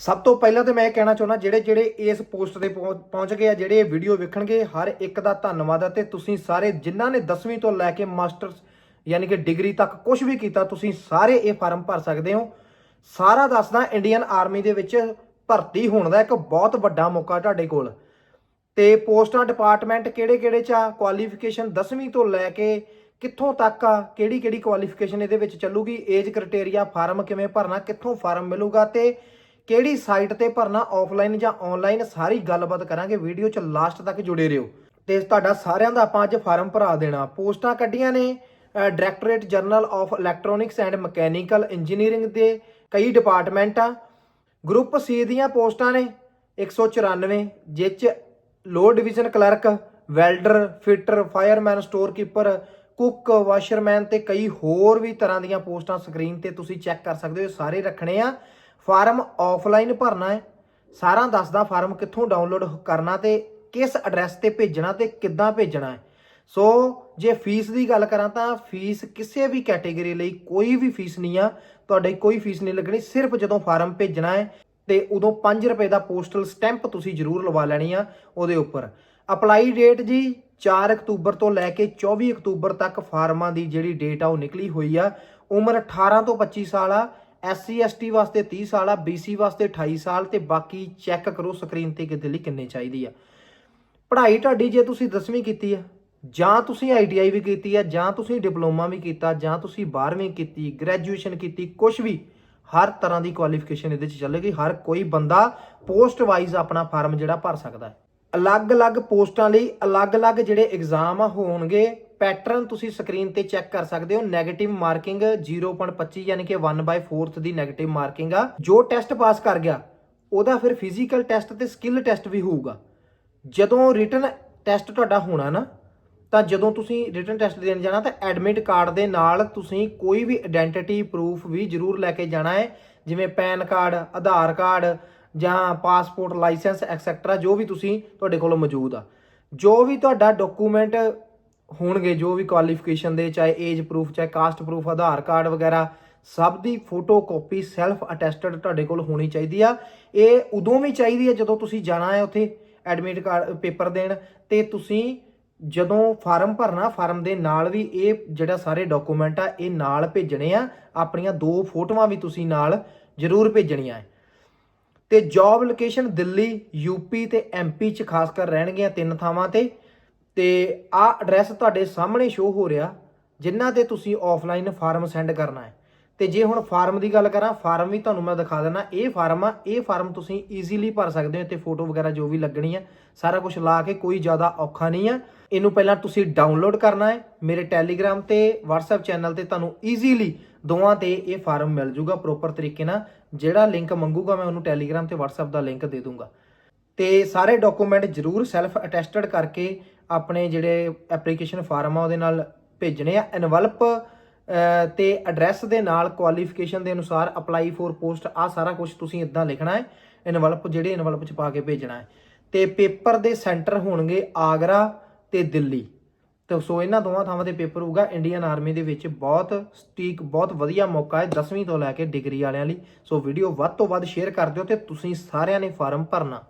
ਸਭ ਤੋਂ ਪਹਿਲਾਂ ਤੇ ਮੈਂ ਇਹ ਕਹਿਣਾ ਚਾਹੁੰਦਾ, ਜਿਹੜੇ ਜਿਹੜੇ ਇਸ ਪੋਸਟ ਤੇ ਪਹੁੰ- ਪਹੁੰਚ ਗਏ ਆ, ਜਿਹੜੇ ਇਹ ਵੀਡੀਓ ਵੇਖਣਗੇ, ਹਰ ਇੱਕ ਦਾ ਧੰਨਵਾਦ ਆ ਤੇ ਤੁਸੀਂ ਸਾਰੇ ਜਿਨ੍ਹਾਂ ਨੇ 10ਵੀਂ ਤੋਂ ਲੈ ਕੇ ਮਾਸਟਰਸ ਯਾਨੀ ਕਿ ਡਿਗਰੀ ਤੱਕ ਕੁਝ ਵੀ ਕੀਤਾ, ਤੁਸੀਂ ਸਾਰੇ ਇਹ ਫਾਰਮ ਭਰ ਸਕਦੇ ਹੋ। ਸਾਰਾ ਦੱਸਦਾ, ਇੰਡੀਅਨ ਆਰਮੀ ਦੇ ਵਿੱਚ ਭਰਤੀ ਹੋਣ ਦਾ ਇੱਕ ਬਹੁਤ ਵੱਡਾ ਮੌਕਾ ਤੁਹਾਡੇ ਕੋਲ। ਤੇ ਪੋਸਟਾਂ ਡਿਪਾਰਟਮੈਂਟ ਕਿਹੜੇ ਕਿਹੜੇ ਚ ਆ? ਕੁਆਲੀਫਿਕੇਸ਼ਨ 10ਵੀਂ ਤੋਂ ਲੈ ਕੇ ਕਿੱਥੋਂ ਤੱਕ ਆ? ਕਿਹੜੀ ਕਿਹੜੀ ਕੁਆਲੀਫਿਕੇਸ਼ਨ ਇਹਦੇ ਵਿੱਚ ਚੱਲੂਗੀ? ਏਜ ਕ੍ਰਾਈਟੇਰੀਆ ਫਾਰਮ ਕਿਵੇਂ ਭਰਨਾ? ਕਿੱਥੋਂ ਫਾਰਮ ਮਿਲੂਗਾ? ਤੇ ਕਿਹੜੀ ਸਾਈਟ ਤੇ ਭਰਨਾ ਆਫਲਾਈਨ ਜਾਂ ਆਨਲਾਈਨ ਸਾਰੀ ਗੱਲਬਾਤ ਕਰਾਂਗੇ। ਵੀਡੀਓ ਚ ਲਾਸਟ ਤੱਕ ਜੁੜੇ ਰਹੋ। ਤੇ ਤੁਹਾਡਾ ਸਾਰਿਆਂ ਦਾ ਆਪਾਂ ਅੱਜ ਫਾਰਮ ਭਰਾ ਦੇਣਾ। ਪੋਸਟਾਂ ਕੱਢੀਆਂ ਨੇ directorate general of electronics and mechanical engineering ਦੇ ਕਈ ਡਿਪਾਰਟਮੈਂਟ ਆ। ਗਰੁੱਪ ਸੀ ਦੀਆਂ ਪੋਸਟਾਂ ਨੇ 194 ਜਿਹ 'ਚ lower division clerk welder fitter fireman store keeper cook, washerman ਤੇ ਕਈ ਹੋਰ ਵੀ ਤਰ੍ਹਾਂ ਦੀਆਂ ਪੋਸਟਾਂ ਸਕਰੀਨ ਤੇ ਤੁਸੀਂ ਚੈੱਕ ਕਰ ਸਕਦੇ ਹੋ ਸਾਰੇ ਰੱਖਣੇ ਆ। ਫਾਰਮ ਆਫਲਾਈਨ ਭਰਨਾ ਹੈ। ਸਾਰਾ ਦੱਸਦਾ ਫਾਰਮ ਕਿੱਥੋਂ ਡਾਊਨਲੋਡ ਕਰਨਾ ਤੇ ਕਿਸ ਐਡਰੈਸ ਤੇ ਭੇਜਣਾ ਤੇ ਕਿੱਦਾਂ ਭੇਜਣਾ ਹੈ। ਸੋ, ਜੇ ਫੀਸ ਦੀ ਗੱਲ ਕਰਾਂ ਤਾਂ ਫੀਸ ਕਿਸੇ ਵੀ ਕੈਟਾਗਰੀ ਲਈ ਕੋਈ ਵੀ ਫੀਸ ਨਹੀਂ ਆ। ਤੁਹਾਡੇ ਕੋਈ ਫੀਸ ਨਹੀਂ ਲੱਗਣੀ, ਸਿਰਫ ਜਦੋਂ ਫਾਰਮ ਭੇਜਣਾ ਹੈ ਤੇ ਉਦੋਂ 5 ਰੁਪਏ ਦਾ ਪੋਸਟਲ ਸਟੈਂਪ ਤੁਸੀਂ ਜ਼ਰੂਰ ਲਵਾ ਲੈਣੀ ਆ ਉਹਦੇ ਉੱਪਰ। ਅਪਲਾਈ ਡੇਟ ਜੀ 4 ਅਕਤੂਬਰ ਤੋਂ ਲੈ ਕੇ 24 ਅਕਤੂਬਰ ਤੱਕ ਫਾਰਮਾਂ ਦੀ ਜਿਹੜੀ ਡੇਟ ਆ ਉਹ ਨਿਕਲੀ ਹੋਈ ਆ। ਉਮਰ 18 ਤੋਂ 25 ਸਾਲ ਆ, ਐਸਸੀ, ਐਸਟੀ ਵਾਸਤੇ 30 ਸਾਲ ਆ, ਬੀਸੀ ਵਾਸਤੇ 28 ਸਾਲ ਤੇ ਬਾਕੀ ਚੈੱਕ ਕਰੋ ਸਕਰੀਨ ਤੇ ਕਿਤੇ ਲਈ ਕਿੰਨੇ ਚਾਹੀਦੀ ਆ। ਪੜ੍ਹਾਈ ਤੁਹਾਡੀ ਜੇ ਤੁਸੀਂ 10ਵੀਂ ਕੀਤੀ ਆ, ਜਾਂ ਤੁਸੀਂ ਆਈਟੀਆਈ ਵੀ ਕੀਤੀ ਆ, ਜਾਂ ਤੁਸੀਂ ਡਿਪਲੋਮਾ ਵੀ ਕੀਤਾ, ਜਾਂ ਤੁਸੀਂ 12ਵੀਂ ਕੀਤੀ, ਗ੍ਰੈਜੂਏਸ਼ਨ ਕੀਤੀ ਕੁਝ ਵੀ, ਹਰ ਤਰ੍ਹਾਂ ਦੀ ਕੁਆਲੀਫਿਕੇਸ਼ਨ ਇਹਦੇ ਚ ਚੱਲੇਗੀ। ਹਰ ਕੋਈ ਬੰਦਾ ਪੋਸਟ ਵਾਈਜ਼ ਆਪਣਾ ਫਾਰਮ ਜਿਹੜਾ ਭਰ ਸਕਦਾ ਹੈ। ਅਲੱਗ-ਅਲੱਗ ਪੋਸਟਾਂ ਲਈ ਅਲੱਗ-ਅਲੱਗ ਜਿਹੜੇ ਐਗਜ਼ਾਮ ਹੋਣਗੇ ਪੈਟਰਨ ਤੁਸੀਂ ਸਕਰੀਨ ਤੇ ਚੈੱਕ ਕਰ ਸਕਦੇ ਹੋ। 네ਗੇਟਿਵ ਮਾਰਕਿੰਗ 0.25 ਯਾਨੀ ਕਿ 1/4th ਦੀ 네ਗੇਟਿਵ ਮਾਰਕਿੰਗ ਆ। ਜੋ ਟੈਸਟ ਪਾਸ ਕਰ ਗਿਆ, ਉਹਦਾ ਫਿਰ ਫਿਜ਼ੀਕਲ ਟੈਸਟ ਤੇ ਸਕਿੱਲ ਟੈਸਟ ਵੀ ਹੋਊਗਾ। ਜਦੋਂ ਰਿਟਨ ਟੈਸਟ ਤੁਹਾਡਾ ਹੋਣਾ ਨਾ, ਤਾਂ ਜਦੋਂ ਤੁਸੀਂ ਰਿਟਨ ਟੈਸਟ ਦੇਣ ਜਾਣਾ, ਤਾਂ ਐਡਮਿਟ ਕਾਰਡ ਦੇ ਨਾਲ ਤੁਸੀਂ ਕੋਈ ਵੀ ਆਇਡੈਂਟੀਟੀ ਪ੍ਰੂਫ ਵੀ ਜ਼ਰੂਰ ਲੈ ਕੇ ਜਾਣਾ ਹੈ। ਜਿਵੇਂ ਪੈਨ ਕਾਰਡ, ਆਧਾਰ ਕਾਰਡ ਜਾਂ ਪਾਸਪੋਰਟ, ਲਾਇਸੈਂਸ ਐਕਸੈਟਰਾ ਜੋ ਵੀ ਤੁਸੀਂ ਤੁਹਾਡੇ ਕੋਲ ਮੌਜੂਦ ਆ। ਜੋ ਵੀ ਤੁਹਾਡਾ ਡਾਕੂਮੈਂਟ ਹੋਣਗੇ, ਜੋ ਵੀ ਕੁਆਲੀਫਿਕੇਸ਼ਨ ਦੇ, ਚਾਹੇ ਏਜ ਪ੍ਰੂਫ ਚਾਹੇ ਕਾਸਟ ਪ੍ਰੂਫ ਆਧਾਰ ਕਾਰਡ ਵਗੈਰਾ, ਸਭ ਦੀ ਫੋਟੋ ਕਾਪੀ ਸੈਲਫ ਅਟੈਸਟਡ ਤੁਹਾਡੇ ਕੋਲ ਹੋਣੀ ਚਾਹੀਦੀ ਆ। ਇਹ ਉਦੋਂ ਵੀ ਚਾਹੀਦੀ ਹੈ ਜਦੋਂ ਤੁਸੀਂ ਜਾਣਾ ਹੈ ਉੱਥੇ ਐਡਮਿਟ ਕਾਰਡ ਪੇਪਰ ਦੇਣ। ਤੇ ਤੁਸੀਂ ਜਦੋਂ ਫਾਰਮ ਭਰਨਾ ਫਾਰਮ ਦੇ ਨਾਲ ਵੀ ਇਹ ਜਿਹੜਾ ਸਾਰੇ ਡਾਕੂਮੈਂਟ ਆ, ਇਹ ਨਾਲ ਭੇਜਣੇ ਆ। ਆਪਣੀਆਂ ਦੋ ਫੋਟੋਆਂ ਵੀ ਤੁਸੀਂ ਨਾਲ ਜ਼ਰੂਰ ਭੇਜਣੀਆਂ ਹੈ। ਤੇ ਜੌਬ ਲੋਕੇਸ਼ਨ ਦਿੱਲੀ ਯੂਪੀ ਤੇ ਐਮਪੀ ਚ ਖਾਸ ਕਰ ਰਹਿਣਗੀਆਂ ਤਿੰਨ ਥਾਵਾਂ ਤੇ। ਤੇ ਆ ਐਡਰੈਸ ਤੁਹਾਡੇ ਸਾਹਮਣੇ ਸ਼ੋ ਹੋ ਰਿਹਾ, ਜਿਨ੍ਹਾਂ ਤੇ ਤੁਸੀਂ ਆਫਲਾਈਨ ਫਾਰਮ ਸੈਂਡ ਕਰਨਾ ਹੈ। ਤੇ ਜੇ ਹੁਣ ਫਾਰਮ ਦੀ ਗੱਲ ਕਰਾਂ ਫਾਰਮ ਵੀ ਤੁਹਾਨੂੰ ਮੈਂ ਦਿਖਾ ਦਿੰਦਾ, ਇਹ ਫਾਰਮ ਆ, ਇਹ ਫਾਰਮ ਤੁਸੀਂ ਈਜ਼ੀਲੀ ਭਰ ਸਕਦੇ ਹੋ ਤੇ ਫੋਟੋ ਵਗੈਰਾ ਜੋ ਵੀ ਲੱਗਣੀ ਆ, ਸਾਰਾ ਕੁਝ ਲਾ ਕੇ ਕੋਈ ਜ਼ਿਆਦਾ ਔਖਾ ਨਹੀਂ ਆ। ਇਹਨੂੰ ਪਹਿਲਾਂ ਤੁਸੀਂ ਡਾਊਨਲੋਡ ਕਰਨਾ ਹੈ। ਮੇਰੇ ਟੈਲੀਗ੍ਰਾਮ ਤੇ, WhatsApp ਚੈਨਲ ਤੇ ਤੁਹਾਨੂੰ ਈਜ਼ੀਲੀ ਦੋਵਾਂ ਤੇ ਇਹ ਫਾਰਮ ਮਿਲ ਜੂਗਾ ਪ੍ਰੋਪਰ ਤਰੀਕੇ ਨਾਲ। ਜਿਹੜਾ ਲਿੰਕ ਮੰਗੂਗਾ ਮੈਂ ਉਹਨੂੰ ਟੈਲੀਗ੍ਰਾਮ ਤੇ, WhatsApp ਦਾ ਲਿੰਕ ਦੇ ਦੂੰਗਾ। ਤੇ ਸਾਰੇ ਡਾਕੂਮੈਂਟ ਜ਼ਰੂਰ ਸੈਲਫ ਅਟੈਸਟਡ ਕਰਕੇ ਆਪਣੇ ਜਿਹੜੇ ਐਪਲੀਕੇਸ਼ਨ ਫਾਰਮ ਆ ਉਹਦੇ ਨਾਲ ਭੇਜਣੇ ਆ। ਐਨਵਲਪ ਤੇ ਐਡਰੈਸ ਦੇ ਨਾਲ ਕੁਆਲੀਫਿਕੇਸ਼ਨ ਦੇ ਅਨੁਸਾਰ ਅਪਲਾਈ ਫੋਰ ਪੋਸਟ ਆ ਸਾਰਾ ਕੁਝ ਤੁਸੀਂ ਇਦਾਂ ਲਿਖਣਾ ਹੈ। ਐਨਵਲਪ ਜਿਹੜੇ ਐਨਵਲਪ ਚ ਪਾ ਕੇ ਭੇਜਣਾ ਹੈ। ਤੇ ਪੇਪਰ ਦੇ ਸੈਂਟਰ ਹੋਣਗੇ ਆਗਰਾ ਤੇ ਦਿੱਲੀ। ਤੇ ਸੋ ਇਹਨਾਂ ਦੋਵਾਂ ਥਾਵਾਂ ਤੇ ਪੇਪਰ ਹੋਊਗਾ। ਇੰਡੀਅਨ ਆਰਮੀ ਦੇ ਵਿੱਚ ਬਹੁਤ ਸਟੀਕ, ਬਹੁਤ ਵਧੀਆ ਮੌਕਾ ਹੈ 10ਵੀਂ ਤੋਂ ਲੈ ਕੇ ਡਿਗਰੀ ਵਾਲਿਆਂ ਲਈ। ਸੋ ਵੀਡੀਓ ਵੱਧ ਤੋਂ ਵੱਧ ਸ਼ੇਅਰ ਕਰ ਦਿਓ ਤੇ ਤੁਸੀਂ ਸਾਰਿਆਂ ਨੇ ਫਾਰਮ ਭਰਨਾ।